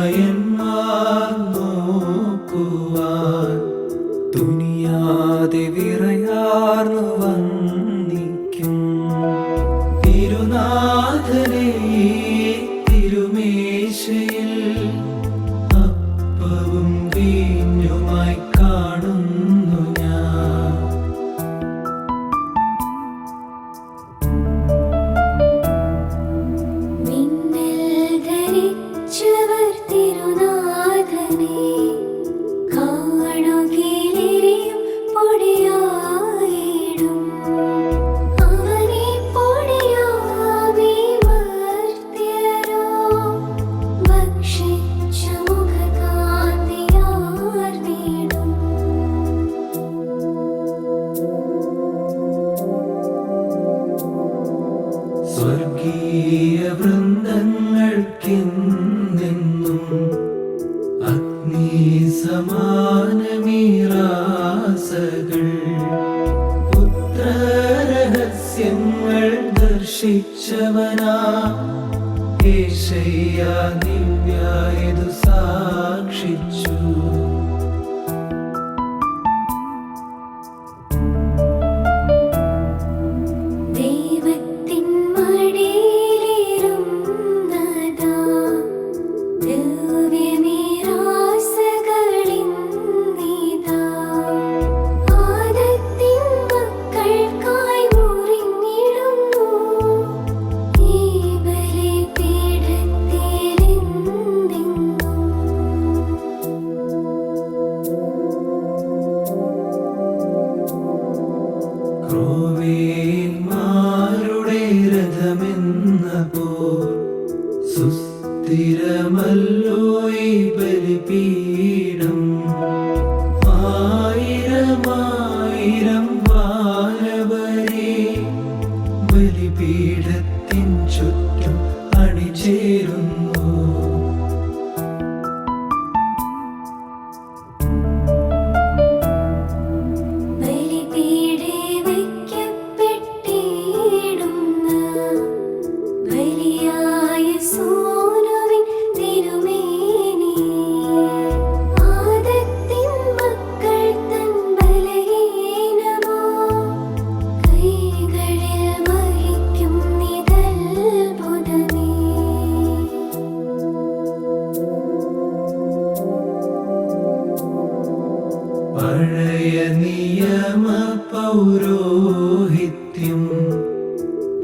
daim സ്വർഗീയ വൃന്ദങ്ങൾക്കെന്നെന്നും അഗ്നി സമാനമീറാസകൾ പുത്രരഹസ്യങ്ങൾ ദർശിച്ചവനാ ഏഷയ്യ ദിവ്യായതു രഥമെന്ന പോൽ സുസ്ഥിരമല്ലോ ഈ ബലിപീഠം. ആയിരമായിരം വാനവരെ ബലിപീഠത്തിൻ പഴയ നിയമ പൗരോഹിത്യം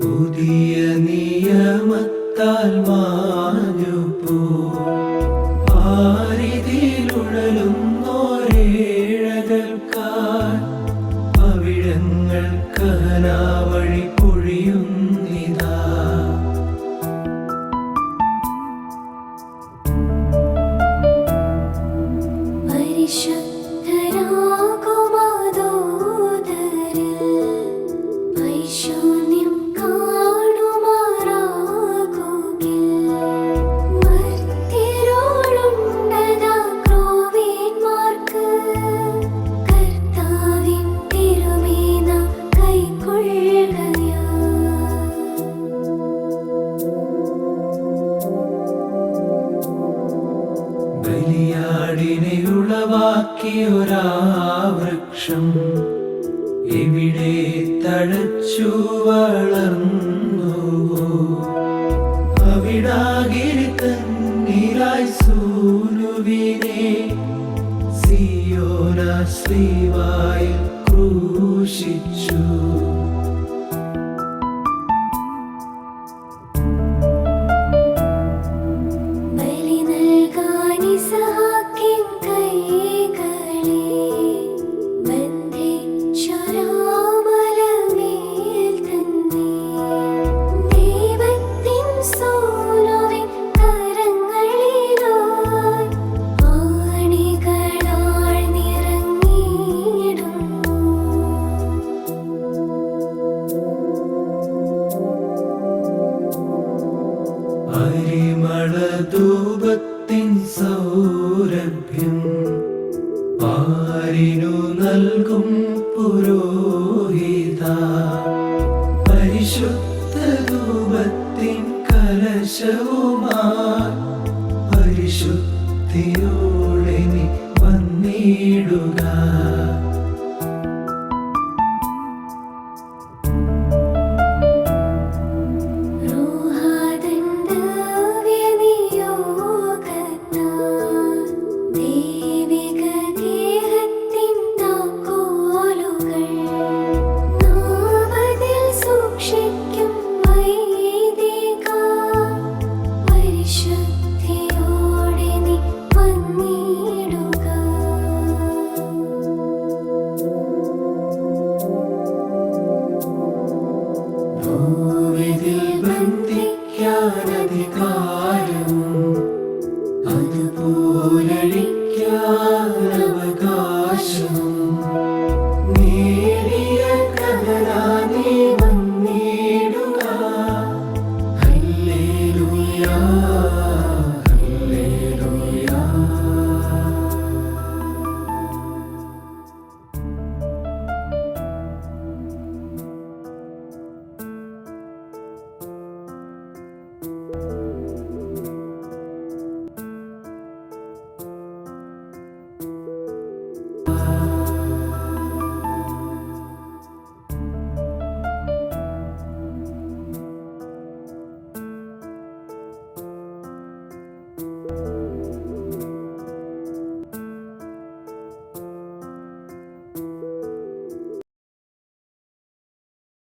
പുതിയ നിയമത്താൽ മാഞ്ഞുപോ ഉളവാക്കിയൊരാവൃക്ഷം എവിടെ തഴച്ചു വളർന്നു അവിടാകിരി തന്നിലായി സൂനുവിനെ സിയോന ശ്രീവായിൽ ക്രൂശിച്ചു. പരിമളധൂപത്തിൻ സൗരഭ്യം പാരിനു നൽകും പുരോഹിത? പരിശുദ്ധ ധൂപത്തിൻ കലശവുമായി പരിശുദ്ധിയോടെ വന്നിടുക.